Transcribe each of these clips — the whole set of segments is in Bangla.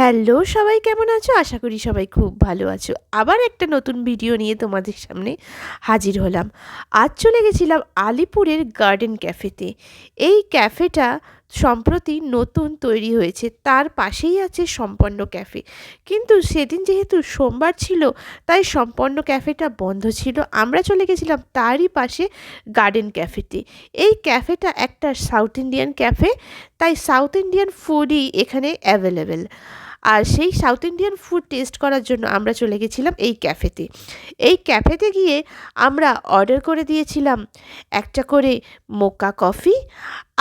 হ্যালো, সবাই কেমন আছো? আশা করি সবাই খুব ভালো আছো। আবার একটা নতুন ভিডিও নিয়ে তোমাদের সামনে হাজির হলাম। আজ চলে গেছিলাম আলিপুরের গার্ডেন ক্যাফেতে। এই ক্যাফেটা সম্প্রতি নতুন তৈরি হয়েছে, তার পাশেই আছে সম্পন্ন ক্যাফে। কিন্তু সেদিন যেহেতু সোমবার ছিল, তাই সম্পন্ন ক্যাফেটা বন্ধ ছিল। আমরা চলে গেছিলাম তারই পাশে গার্ডেন ক্যাফেতে। এই ক্যাফেটা একটা সাউথ ইন্ডিয়ান ক্যাফে, তাই সাউথ ইন্ডিয়ান ফুডই এখানে অ্যাভেলেবেল। আর সেই সাউথ ইন্ডিয়ান ফুড টেস্ট করার জন্য আমরা চলে গেছিলাম এই ক্যাফেতে এই ক্যাফেতে গিয়ে আমরা অর্ডার করে দিয়েছিলাম একটা করে মোকা কফি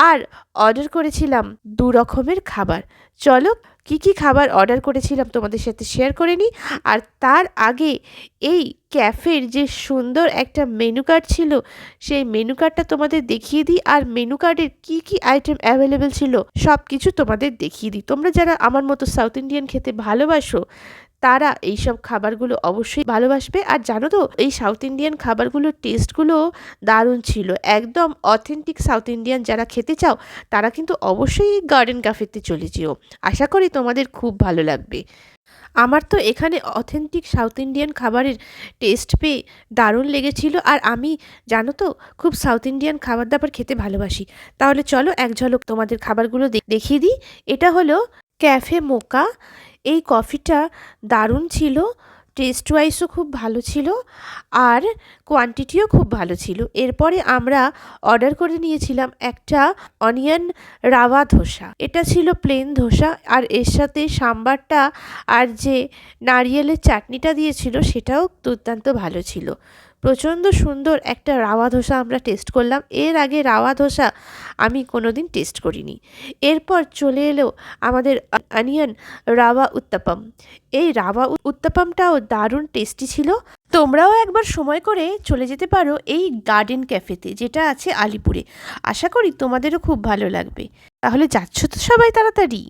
আর অর্ডার করেছিলাম দু রকমের খাবার। চলো, কি কি খাবার অর্ডার করেছিলাম তোমাদের সাথে শেয়ার করে নিই। আর তার আগে এই ক্যাফের যে সুন্দর একটা মেনু কার্ড ছিল, সেই মেনু কার্ডটা তোমাদের দেখিয়ে দিই। আর মেনু কার্ডের কি কি আইটেম অ্যাভেলেবেল ছিল সব কিছু তোমাদের দেখিয়ে দিই। তোমরা যারা আমার মতো সাউথ ইন্ডিয়ান খেতে ভালোবাসো তারা এইসব খাবারগুলো অবশ্যই ভালোবাসবে। আর জানো তো, এই সাউথ ইন্ডিয়ান খাবারগুলোর টেস্টগুলো দারুণ ছিল। একদম অথেন্টিক সাউথ ইন্ডিয়ান যারা খেতে চাও, তারা কিন্তু অবশ্যই গার্ডেন ক্যাফেতে চলে যেও। আশা করি তোমাদের খুব ভালো লাগবে। আমার তো এখানে অথেন্টিক সাউথ ইন্ডিয়ান খাবারের টেস্ট পেয়ে দারুণ লেগেছিল। আর আমি, জানো তো, খুব সাউথ ইন্ডিয়ান খাবার দাবার খেতে ভালোবাসি। তাহলে চলো এক ঝলক তোমাদের খাবারগুলো দেখিয়ে দিই। এটা হলো ক্যাফে মোকা এই কফিটা দারুণ ছিল টেস্ট ওয়াইজও খুব ভালো ছিল আর কোয়ান্টিটিও খুব ভালো ছিল। এরপরে আমরা অর্ডার করে নিয়েছিলাম একটা অনিয়ন রাওয়া ধোসা। এটা ছিল প্লেন ধোসা আর এর সাথে সাম্বারটা আর যে নারিয়েলের চাটনিটা দিয়েছিল সেটাও দুর্দান্ত ভালো ছিল। প্রচণ্ড সুন্দর একটা রাওয়া ধোসা আমরা টেস্ট করলাম। এর আগে রাওয়া ধোসা আমি কোনো দিন টেস্ট করিনি। এরপর চলে এলো আমাদের অনিয়ন রাওয়া উত্তাপাম। এই রাওয়া উত্তাপামটাও দারুণ টেস্টি ছিল। তোমরাও একবার সময় করে চলে যেতে পারো এই গার্ডেন ক্যাফেতে যেটা আছে আলিপুরে। আশা করি তোমাদেরও খুব ভালো লাগবে। তাহলে যাচ্ছ তো সবাই তাড়াতাড়ি।